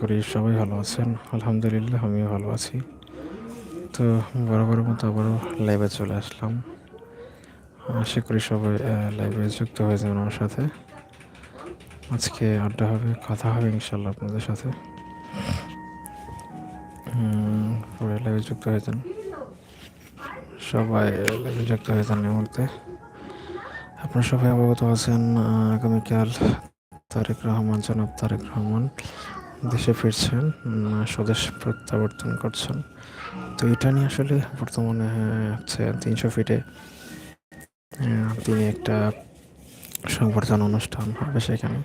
করি, সবাই ভালো আছেন? আলহামদুলিল্লাহ, আমিও ভালো আছি। তো বরাবর মতো আবারও লাইভে চলে আসলাম। আশা করি সবাই লাইভে যুক্ত হয়ে যাবেন আমার সাথে। আজকে আড্ডা হবে, কথা হবে ইনশাল্লাহ আপনাদের সাথে। সবাই লাইভে যুক্ত হয়ে যান। সবাই লাইভে যুক্ত হয়ে যান এই মুহূর্তে। আপনারা সবাই অবগত আছেন, আগামীকাল তারেক রহমান, জনাব তারেক রহমান। দেশে ফিরছেন স্বদেশ প্রত্যাবর্তন করছেন। তো এটা নিয়ে আসলে বর্তমানে হচ্ছে তিনশো ফিটে তিনি একটা সংবর্ধনা অনুষ্ঠান হবে সেখানে।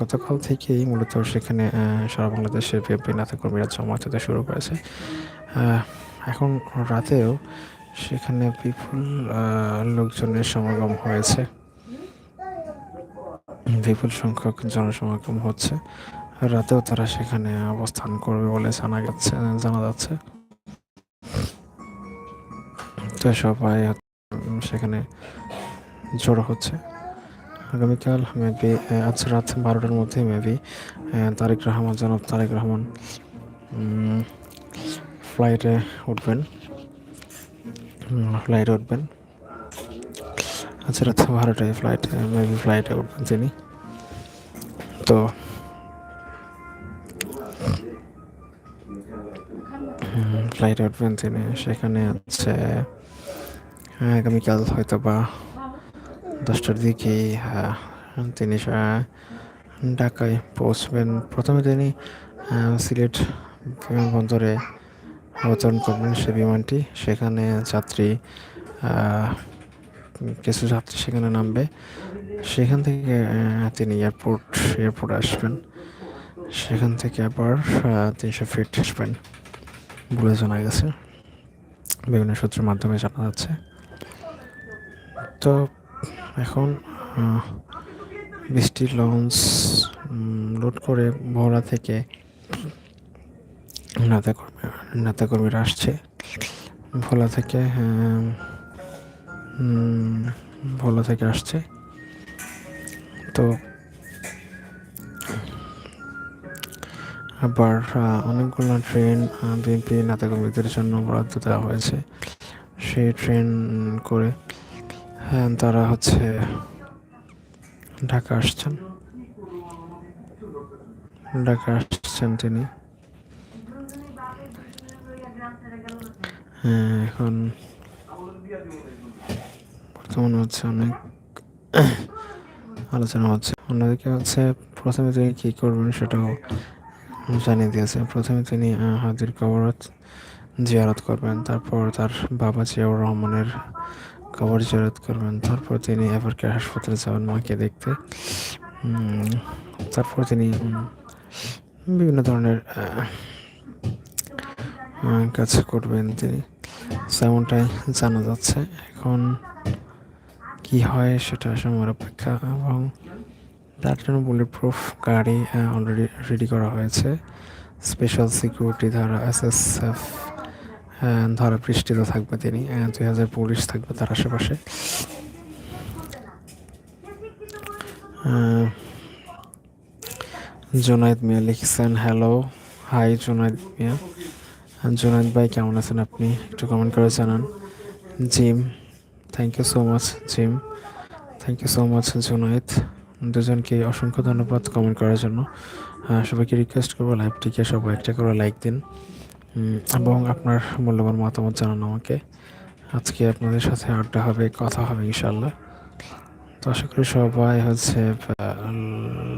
গতকাল থেকেই মূলত সেখানে সারা বাংলাদেশের বিএনপি নেতাকর্মীরা জমায়েত হতে শুরু করেছে। এখন রাতেও সেখানে বিপুল লোকজনের সমাগম হয়েছে। বিপুল সংখ্যক জনসমাগম হচ্ছে। রাতেও তারা সেখানে অবস্থান করবে বলে জানা যাচ্ছে জানা যাচ্ছে। তো সবাই সেখানে জড়ো হচ্ছে। আগামীকাল মেবি আজ রাত বারোটার মধ্যে মেবি তারেক রহমান, জনাব তারেক রহমান ফ্লাইটে উঠবেন। ফ্লাইটে উঠবেন। আচ্ছা রাত বারোটায় ফ্লাইটে মেবি ফ্লাইটে উঠবেন তিনি। তো। ফ্লাইটে উঠবেন তিনি সেখানে আছে আগামীকাল হয়তো বা দশটার দিকে তিনি ঢাকায় পৌঁছবেন। প্রথমে তিনি সিলেট বিমানবন্দরে অবতরণ করবেন সে বিমানটি। সেখানে যাত্রী কিছু যাত্রী সেখানে নামবে। সেখান থেকে তিনি এয়ারপোর্ট এয়ারপোর্ট আসবেন। সেখান থেকে আবার তিনশো ফিট আসবেন। বলে জানা গেছে। বিভিন্ন সূত্রের মাধ্যমে জানা যাচ্ছে। তো এখন বৃষ্টির লঞ্চ লোড করে ভোলা থেকে নেতাকর্মী, নেতাকর্মীরা আসছে। ভোলা থেকে ভোলা থেকে আসছে। তো, আবার অনেকগুলো ট্রেন বিএনপি নেতাকর্মীদের জন্য বরাদ্দ দেওয়া হয়েছে। সেই ট্রেন করে হ্যাঁ তারা হচ্ছে ঢাকা আসছেন। ঢাকা আসছেন তিনি। হ্যাঁ এখন বর্তমানে হচ্ছে? অনেক আলোচনা হচ্ছে। অন্যদিকে হচ্ছে প্রথমে তিনি কী করবেন সেটাও জানিয়ে দিয়েছে। প্রথমে তিনি হাজির কবরত জিয়ারত করবেন, তারপর তার বাবা জিয়াউর রহমানের কবর জিয়ারত করবেন, তারপর তিনি এবারকে হাসপাতালে যাবেন মাকে দেখতে। তারপর তিনি বিভিন্ন ধরনের কাজ করবেন তিনি। তেমনটাই জানা যাচ্ছে, এখন কি হয় সেটা সময়ের অপেক্ষা, এবং তার জন্য বুলেট প্রুফ গাড়ি অলরেডি রেডি করা হয়েছে। স্পেশাল সিকিউরিটি ধারা এস এস এফ ধরা পৃষ্ঠিত থাকবে তিনি দুই হাজার পুলিশ থাকবে তার আশেপাশে। জোনাইদ মিয়া লিখছেন হ্যালো হাই জোনাইদ মিয়া। জোনাইদ ভাই কেমন আছেন আপনি? একটু কমেন্ট করে জানান। Jim thank you so much Jim thank you so much Junaid দুজনকে অসংখ্য ধন্যবাদ কমেন্ট করার জন্য। সবাইকে রিকোয়েস্ট করব লাইভটিকে সবাই একটা করে লাইক দিন। এবং আপনার মূল্যবান মতামত জানান আমাকে। আজকে আপনাদের সাথে আড্ডা হবে, কথা হবে ইনশাল্লাহ তো আশা করি সবাই হচ্ছে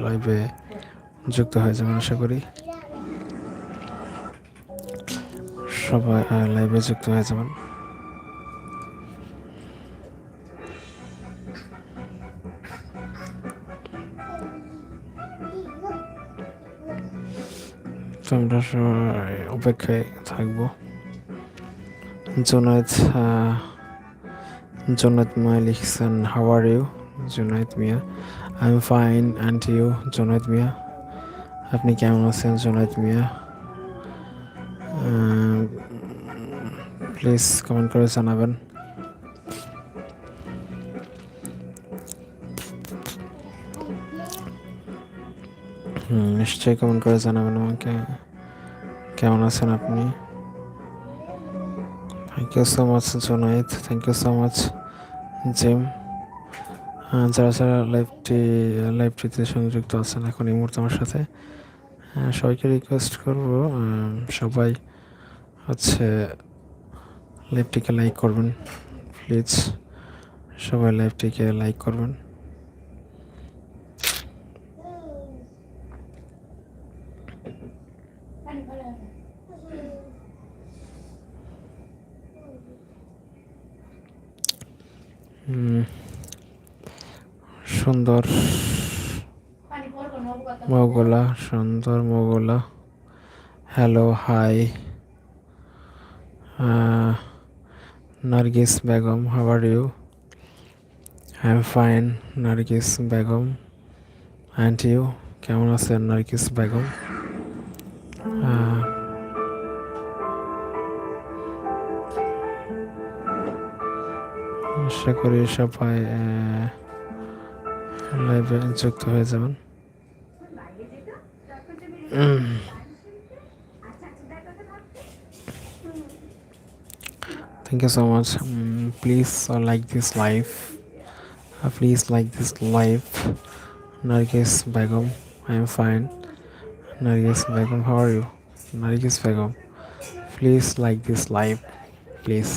লাইভে যুক্ত হয়ে যাবেন আশা করি। সবাই লাইভে যুক্ত হয়ে যাবেন। তো আমরা অপেক্ষায় থাকব। জোনায়েদ জোনায়েদ মিয়া লিখছেন how are you Junaid Miah I am fine and you Junaid Miah, আপনি কেমন আছেন? জোনায়েদ মিয়া প্লিজ কমেন্ট করে জানাবেন। নিশ্চয়ই কমেন্ট করে জানাবেন আমাকে? কেমন আছেন আপনি? Thank you so much Junaid thank you so much Jim যারা যারা লাইভটি লাইভটিতে সংযুক্ত আছেন এখন এই মুহূর্তে আমার সাথে সবাইকে রিকোয়েস্ট করব সবাই হচ্ছে লাইভটিকে লাইক করবেন প্লিজ সবাই লাইভটিকে লাইক করবেন। সুন্দর মগোলা সুন্দর মগোলা। Hello hi Nargis Begum how are you I am fine Nargis Begum. And you কেমন আছেন নার্গিস বেগম? আশা করি সবাই লাইভে যুক্ত হয়ে যাবেন thank you so much please like this live please like this live Nargis Begum I am fine Nargis Begum how are you Nargis Begum please like this live please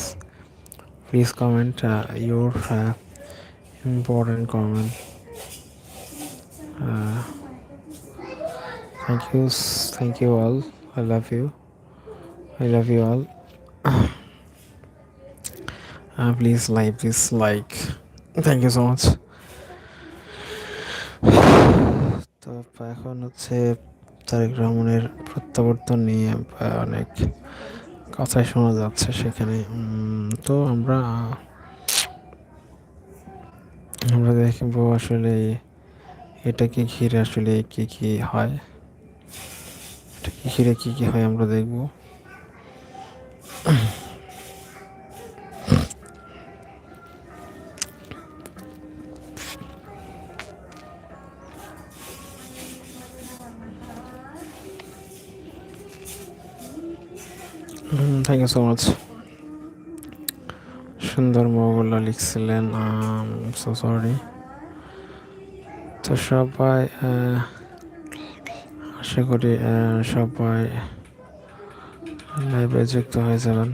please comment uh, your uh, important comment. Uh, thank you, thank you all. I love you. I love you all. Uh, please like this like thank you so much তো এখন হচ্ছে তারেক রহমানের প্রত্যাবর্তন নিয়ে অনেক কথাই শোনা যাচ্ছে সেখানে। তো আমরা আমরা দেখব আসলে এটাকে ঘিরে আসলে কি কি হয়। এটাকে ঘিরে কি কি হয় আমরা দেখব। থ্যাংক ইউ সো মাচ সুন্দর মোগলা লিখছিলেন সো সরি তো সবাই আশা করি সবাই লাইভে যুক্ত হয়ে যাবেন।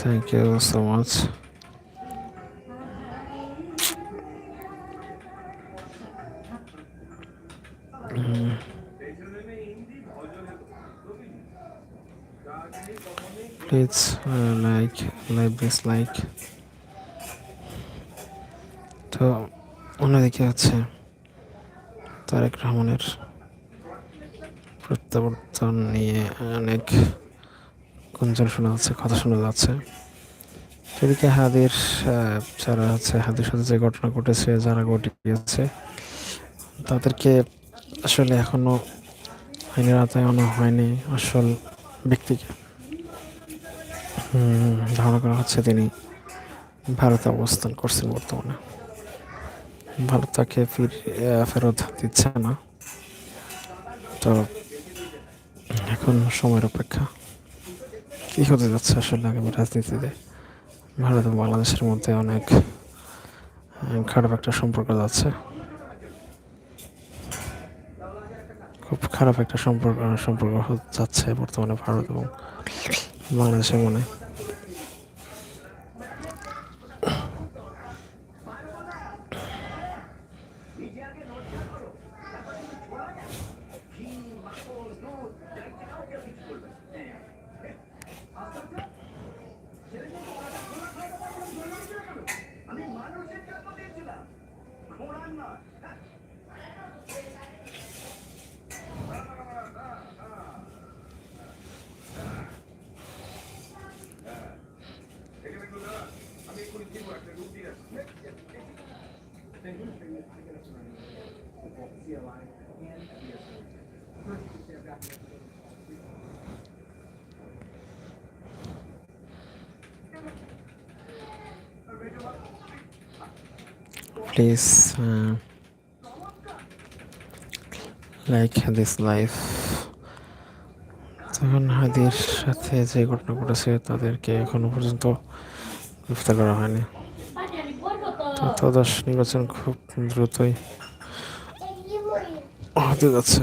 Thank you so much please like live this like তো অন্যদিকে হচ্ছে তারেক রহমানের প্রত্যাবর্তন নিয়ে অনেক গুঞ্জন শোনা যাচ্ছে, কথা শোনা যাচ্ছে। এদিকে হাদির যারা হচ্ছে হাদির সাথে যে ঘটনা ঘটেছে, যারা ঘটিয়েছে, তাদেরকে আসলে এখনও আইনের আওতায় আনা হয়নি আসল ব্যক্তিকে। ধারণা করা হচ্ছে তিনি ভারতে অবস্থান করছেন বর্তমানে। ভারত তাকে ফির ফেরত দিচ্ছে না। তো এখন সময়ের অপেক্ষা। কি হতে যাচ্ছে আসলে আগামী রাজনীতিতে? ভারত এবং বাংলাদেশের মধ্যে অনেক খারাপ একটা সম্পর্ক যাচ্ছে খুব খারাপ একটা সম্পর্ক সম্পর্ক যাচ্ছে বর্তমানে ভারত এবং বাংলাদেশের মনে। প্লিজ লাইক দিস লাইফ তখন হাদির সাথে যে ঘটনা ঘটেছে, তাদেরকে এখনও পর্যন্ত গ্রেফতার করা হয়নি। তো নির্বাচন খুব দ্রুতই হতে যাচ্ছে।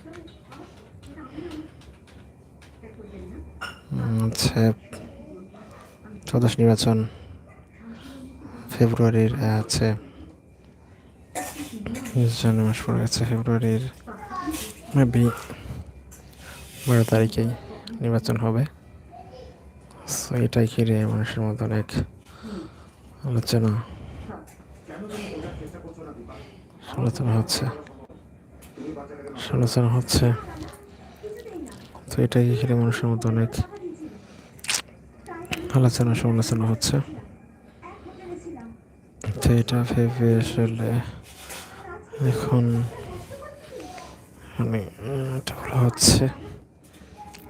হচ্ছে চৌদ্দশ নির্বাচন ফেব্রুয়ারির হচ্ছে জানুয়ারি মাস পড়ে গেছে, ফেব্রুয়ারির মেবি বারো তারিখেই নির্বাচন হবে। সো এটাই ঘিরে মানুষের মধ্যে অনেক আলোচনা আলোচনা হচ্ছে আলোচনা হচ্ছে। তো এটাই ঘিরে মানুষের মধ্যে অনেক আলোচনা সমালোচনা হচ্ছে তো এটা ভেবে আসলে এখন মানে এটা বলা হচ্ছে।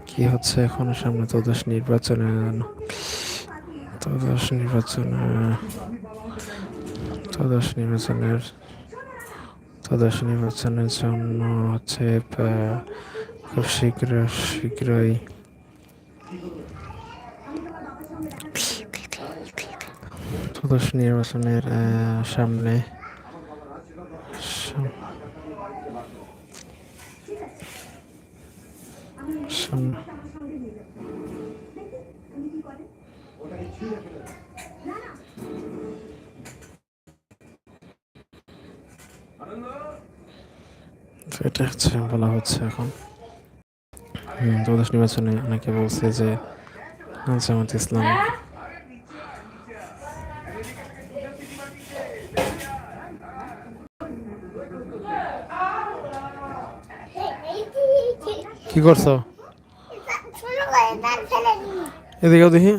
কি হচ্ছে এখন সামনে তো দেশ নির্বাচনে? ত্রয়োদশ নির্বাচনে ত্রয়োদশ নির্বাচনের ত্রয়োদশ নির্বাচনের জন্য হচ্ছে খুব শীঘ্র, শীঘ্রই ত্রয়োদশ নির্বাচনের সামনে। সাম- এটা হচ্ছে বলা হচ্ছে এখন। হুম, নির্বাচনে অনেকে বলছে যে জামাত ইসলাম করছ? দেখি।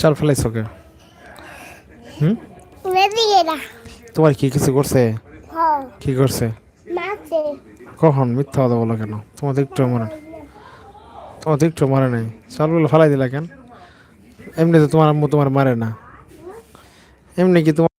চাল ফেলাইছ তোমার কি কিছু করছে? কি করছে? কখন মিথ্যা কথা বলো কেন? তোমাদের একটু মনে তোমাদের একটু মনে নেই। চালগুলো ফেলাই দিলা কেন? এমনি তো তোমার আম্মু তোমার মারে না। এমনি কি তোমার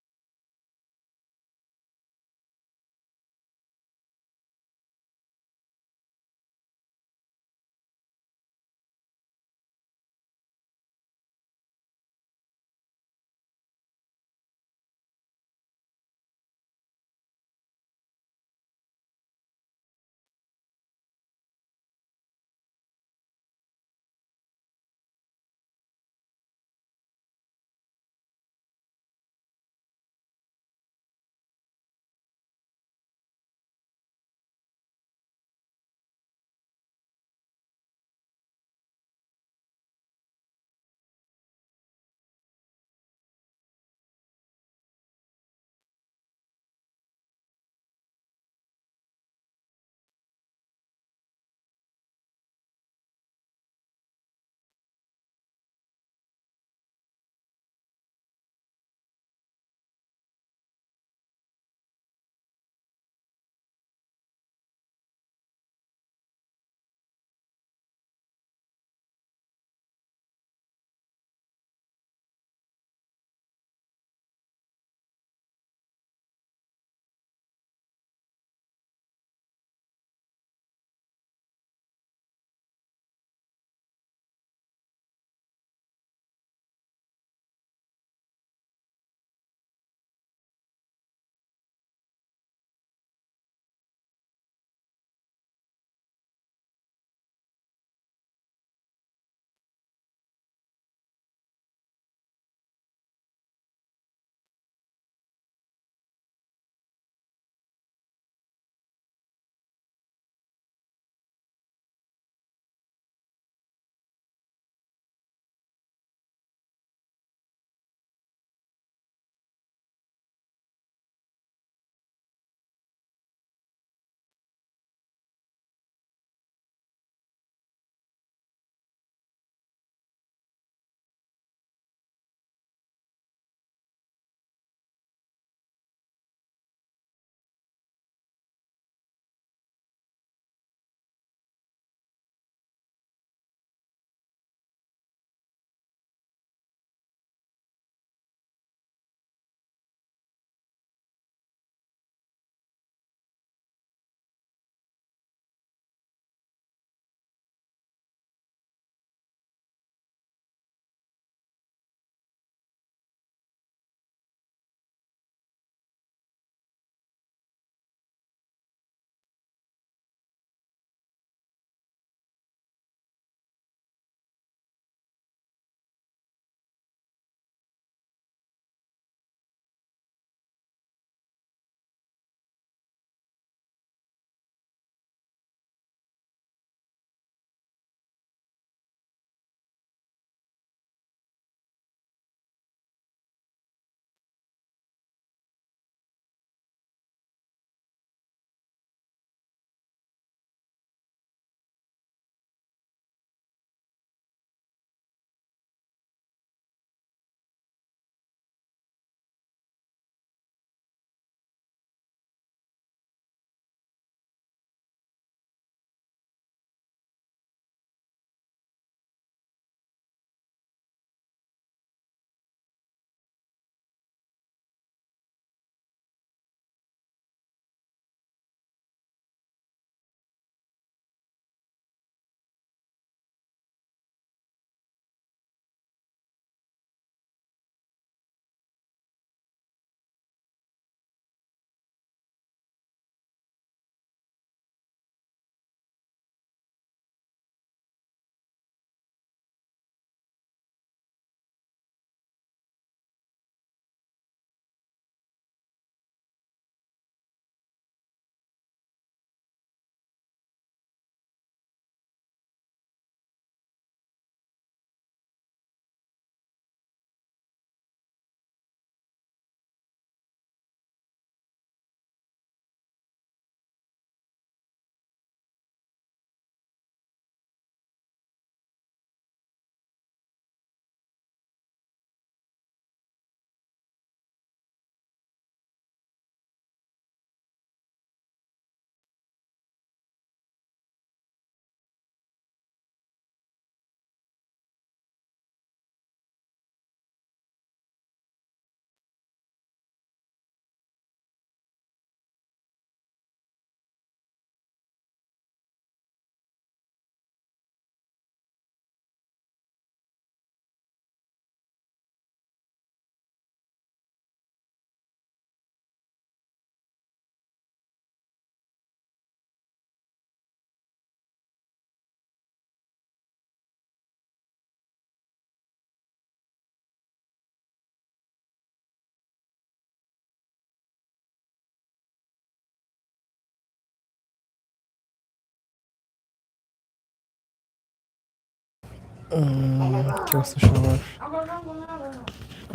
কি অবস্থা সবার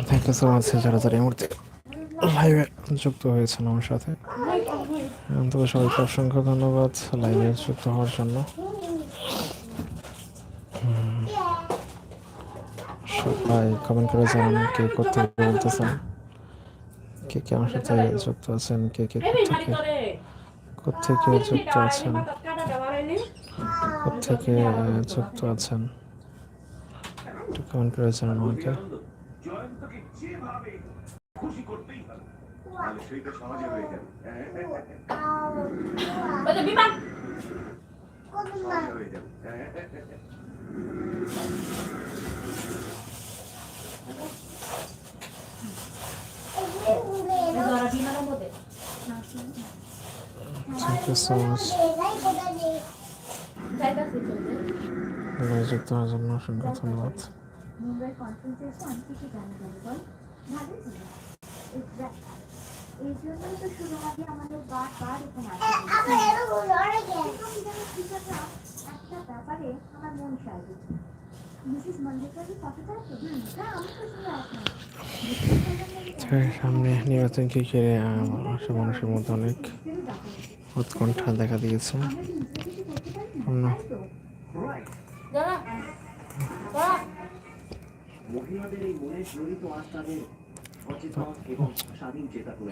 থ্যাংক ইউ সো মাচ যারা যারা এই মুহূর্তে লাইভে যুক্ত হয়েছেন আমার সাথে। তো সবাইকে অসংখ্য ধন্যবাদ লাইভে যুক্ত হওয়ার জন্য। সবাই কমেন্ট করে জানান কে করতে বলতেছেন কে কে আমার সাথে যুক্ত আছেন কে কে কোথেকে কোথেকে যুক্ত আছেন কোথেকে যুক্ত আছেন। একটু কমেন্ট করে জানান আমাকে। খুশি করতেই হবে তাহলে সেইটা হয়ে যাবে বিমান জন্য অসংখ্য ধন্যবাদ। মুম্বাই কনফারেন্সে এসে অনেক কিছু জানা যাবে বল ভালোই ছিল। এই জন্যই তো শুরু আগে আমাদের বারবার এখানে একটা ব্যাপারে আমার মন সাজে। মিসেস মন্ডেকারের কথাটা তো হ্যাঁ আমি তো শুনে আসলাম। সামনে নির্বাচনকে ঘিরে আহ, সব মানুষের মধ্যে অনেক উৎকণ্ঠা দেখা দিয়েছে। দাদা মহিলাদের এই মনে জড়িত আজ তাদের সচেতন এবং স্বাধীন চেতা করে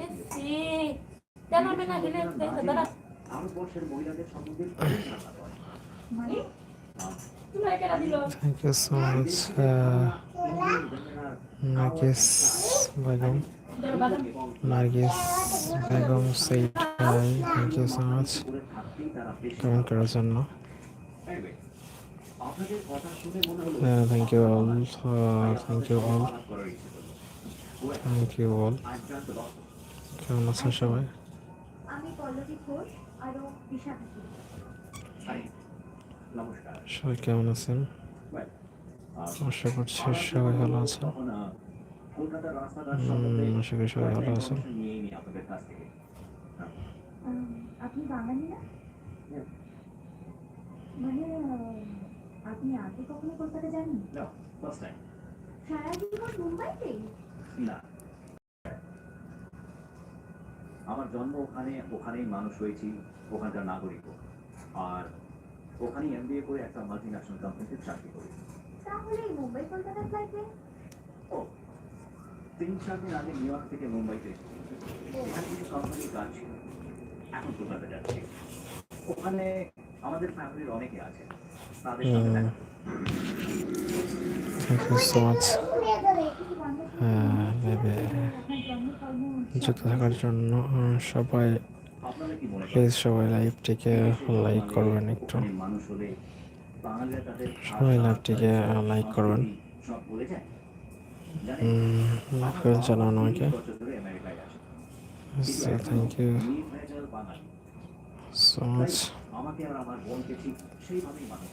ভারতবর্ষের মহিলাদের সম্বন্ধে। মানে? নার্গিস বেগম বাদাম এবং নার্গিস বেগম সেইট থ্যাংক ইউ সো মাচ করে থাকতেই তারা বেশি কমেন্ট করার জন্য? Thank you all thank you all thank you all. কেমন আছেন সবাই? সবাই কেমন আছেন? আশা করছি সবাই ভালো আছেন। আশা করি সবাই ভালো আছেন। উম, আপনি বাঙালি না? মানে উম, আপনি আগে কখনো কলকাতা যাননি? No, first time. সারা জীবন মুম্বাইতে? না। আমার জন্ম ওখানে ওখানেই মানুষ হয়েছি ওখানকার নাগরিক আর ওখানেই এমবিএ করে একটা মাল্টি ন্যাশনাল কোম্পানিতে চাকরি করি। তাহলে মুম্বাই কলকাতা ফ্লাইটে ও তিন চার দিন আগে নিউ ইয়র্ক থেকে মুম্বাইতে এসেছি। এখানে কিছু কোম্পানির কাজ ছিল। এখন কলকাতা যাচ্ছি। ওখানে আমাদের ফ্যামিলির অনেকে আছে তাদের সাথে থ্যাংক ইউ সো মাচ যুক্ত থাকার জন্য সবাই প্লিজ সবাই লাইভটিকে লাইক করবেন একটু। সবাই লাইভটিকে লাইক করবেন। লাইক করে জানান আমাকে। থ্যাংক ইউ সো মাচ আমাকে আর আমার বোনকে ঠিক সেইভাবেই মানুষ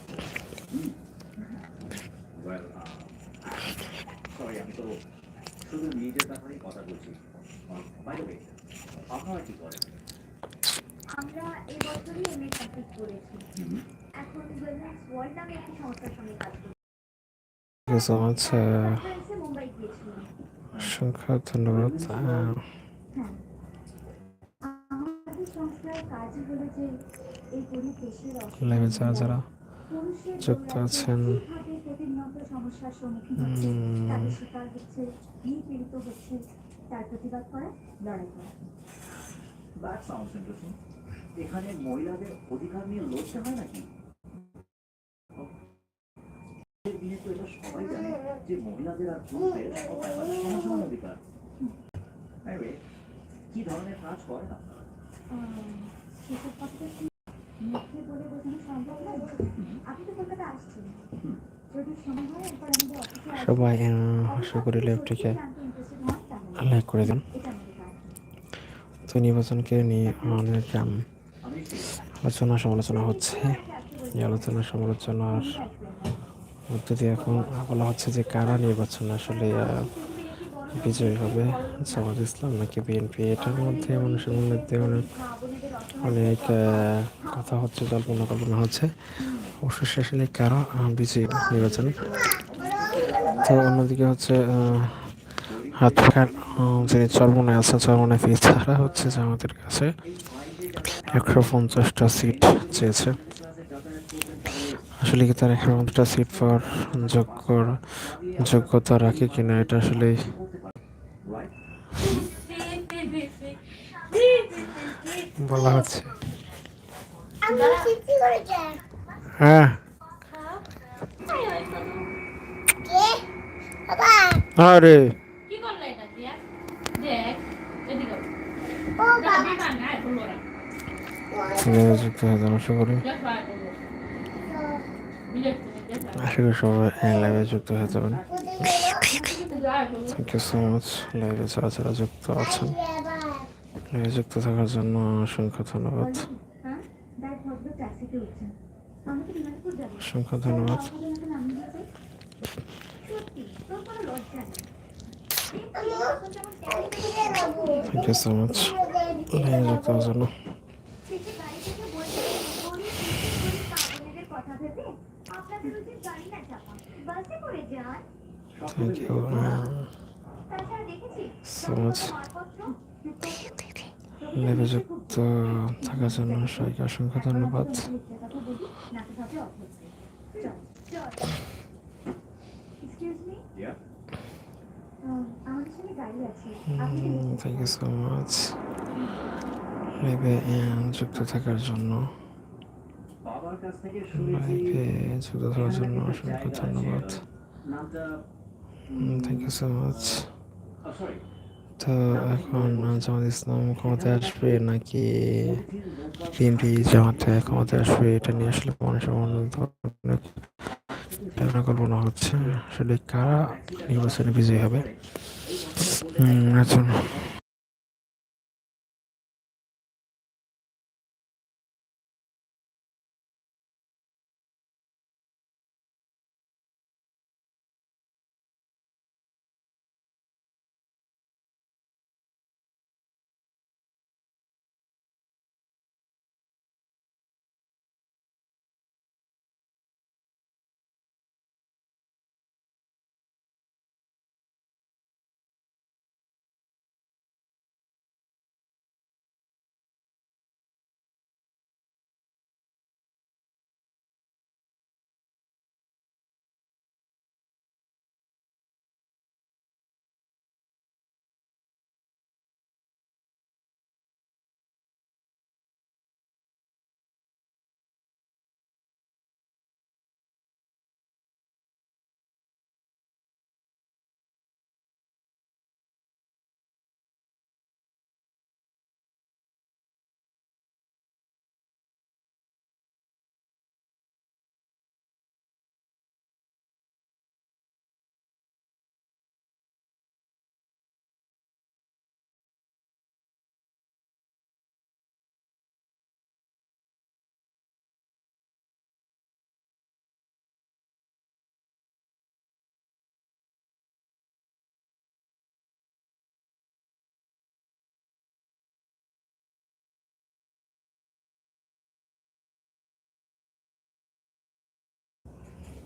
সরি আমি তো শুধু নিজের ব্যাপারেই কথা বলছি। বাইরে আপনারা কি করেন? আমরা এই বছরই এমএ কমপ্লিট করেছি। এখন ওয়েলনেস ওয়ার্ল্ড নামে একটি সংস্থার সঙ্গে কাজ করি থ্যাংক ইউ সো মাচ কনফারেন্সে মুম্বাই গিয়েছিলাম। অসংখ্য ধন্যবাদ লাইভে যারা যারা যুক্ত আছেন। সমস্যার সম্মুখীন হচ্ছে তাদের শিকার হচ্ছে নিপীড়িত হচ্ছে তার প্রতিবাদ করা লড়াই করা। দ্যাট সাউন্ডস ইন্টারেস্টিং এখানে মহিলাদের অধিকার নিয়ে লড়তে হয় নাকি? দিনে তো এটা সবাই জানে যে মহিলাদের আর পুরুষদের সমান সমান অধিকার। কি ধরনের কাজ করেন আপনারা? সবাই আশা করি তাহলে। লাইক করে দিন। তো নির্বাচনকে নিয়ে অনেক আলোচনা সমালোচনা হচ্ছে এই আলোচনা সমালোচনার মধ্য দিয়ে এখন বলা হচ্ছে যে কারা নির্বাচন আসলে বিজয়ী হবে জামাত ইসলাম নাকি বিএনপি? এটার মধ্যে মানুষের মধ্যে অনেক অনেক কথা হচ্ছে জল্পনা কল্পনা হচ্ছে। অবশেষে আসলে কারও বিজয়ী নির্বাচন? তো অন্যদিকে হচ্ছে হাত পাখার যিনি চরমনে আছে চরমনে ফি তারা হচ্ছে যে আমাদের কাছে একশো পঞ্চাশটা সিট চেয়েছে। আসলে কি তার পঞ্চাশটা সিট পাওয়ার যোগ্য যোগ্যতা রাখে কিনা এটা আসলে বলা হচ্ছে। আমি হ্যাঁ। কে বাবা আরে। কি করলে এটা দিয়া দেখ। এদিকে ও বাবা বিমান নাই হলো না যুক্ত যান আশা করি দেখো আর হলো বিলেট দেখো আশা করি সবাই লাইভে যুক্ত হয়ে যাবেন। থ্যাংক ইউ সো মাচ লাইভে যারা যারা যুক্ত আছেন লাইভে যুক্ত থাকার জন্য অসংখ্য ধন্যবাদ। অসংখ্য ধন্যবাদ। থ্যাংক ইউ সো মাচ লাইভে যুক্ত হওয়ার জন্য থেকে গাড়ি থেকে বলছে গরিব গরিব পাগলেদের কথা ভেবে আপনাদের উচিত গাড়ি না চাপা বাসে করে যান থ্যাংক ইউ সো মাচ যুক্ত থাকার জন্য সবাইকে অসংখ্য ধন্যবাদ থ্যাংক ইউ সো মাচ লাইভে যুক্ত থাকার জন্য। লাইভে যুক্ত জন্য অসংখ্য ধন্যবাদ। থ্যাংক ইউ সো মাচ তো এখন জামাত ইসলাম ক্ষমতায় আসবে নাকি বিএনপি জামাতে ক্ষমতায় আসবে এটা নিয়ে আসলে মানুষের মনে কল্পনা হচ্ছে। আসলে কারা নির্বাচনে বিজয়ী হবে? হুম, আচ্ছা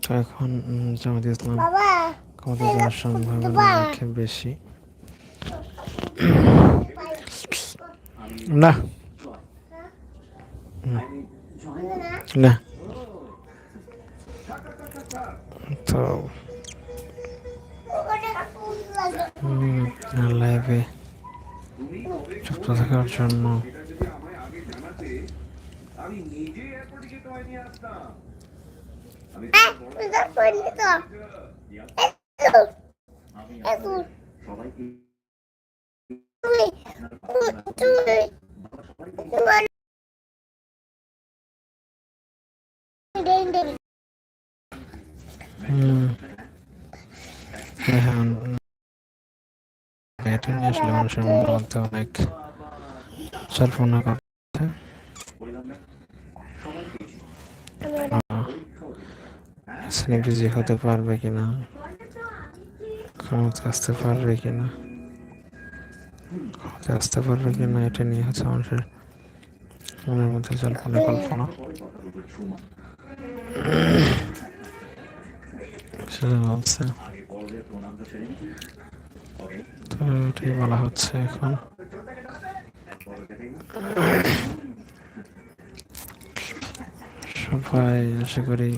তো এখন জামাত ইসলাম বাবা ক্ষমতায় যাওয়ার সম্ভাবনা বেশি। না। না। তো লাইভে যুক্ত থাকার জন্য আমি নিজে এয়ারপোর্টে যেতে হয়নি আমি সবাইকে হুম হ্যাঁ উম, এটা নিয়ে অনেক জল্পনা করছে সেলিব্রিটি হতে পারবে কিনা, ক্ষমতা আসতে পারবে কিনা, ক্ষমতা আসতে পারবে কিনা, এটা নিয়ে হচ্ছে মানুষের মনের মধ্যে জল্পনা কল্পনা। তো এটাই বলা হচ্ছে এখন। সবাই আশা করি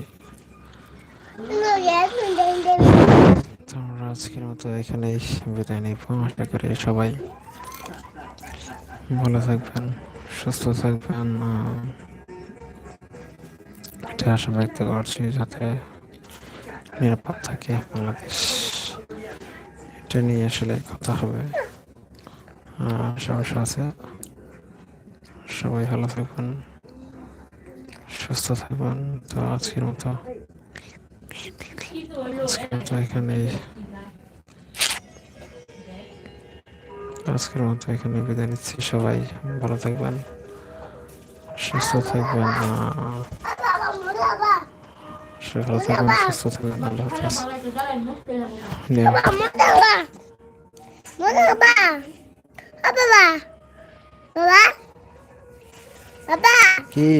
তোমরা আজকের মতো এখানেই বিদায় নিব আশা করি সবাই ভালো থাকবেন, সুস্থ থাকবেন। এটা আশা ব্যক্ত করছি যাতে নিরাপদ থাকে বাংলাদেশ। এটা নিয়ে আসলে কথা হবে। সমস্যা আছে। সবাই ভালো থাকবেন, সুস্থ থাকবেন। তো আজকের মতো কিন্তু আজকের মতো এখানে বিদায় নিচ্ছি সবাই ভালো থাকবেন সুস্থ থাকবেন. কি.